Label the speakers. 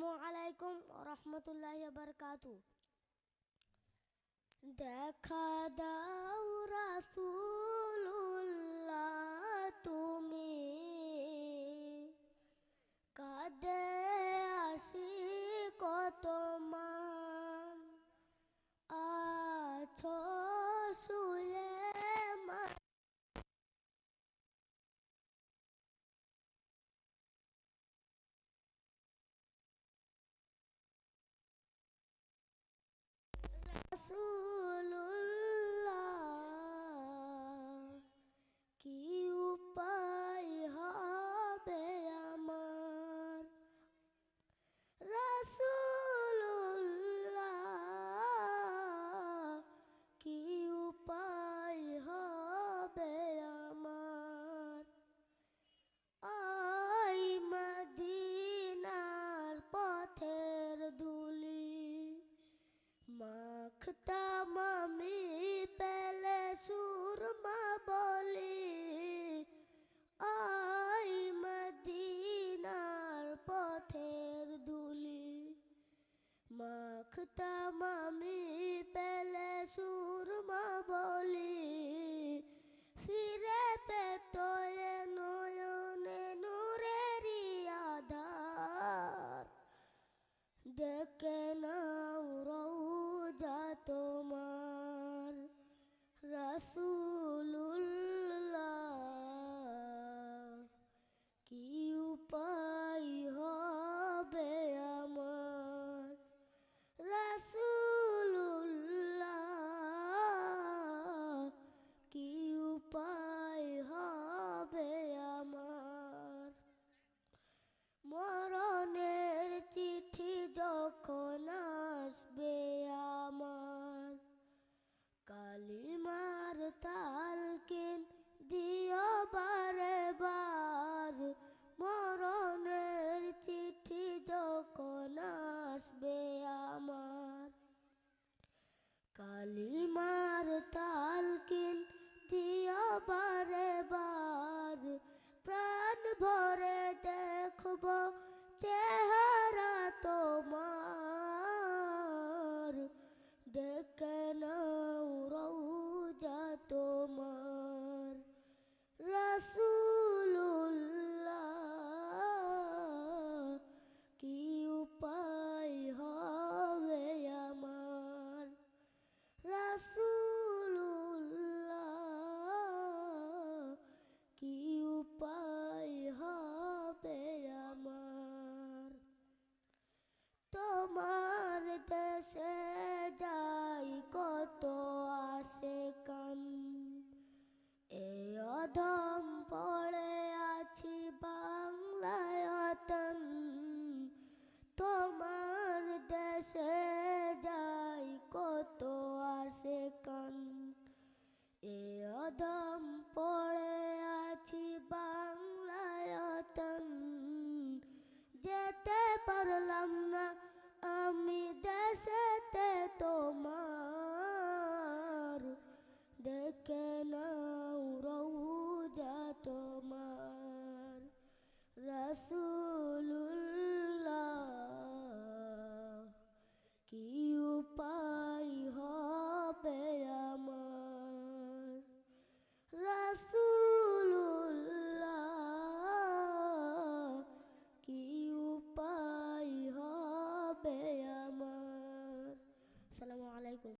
Speaker 1: আসসালামু আলাইকুম রহমতুল্লাহ বারকাতু দেখা দাও রাসু Azul. দেখতা মামি পেলে সুরমা বলি। আই মদিনার পথের দুলি। মাখতা মামি পেলে সুরমা বলি। ফিরে পেতয়ে নয়নে নূরেরি আধার। দেখে নাও রৌ তোমার রাসু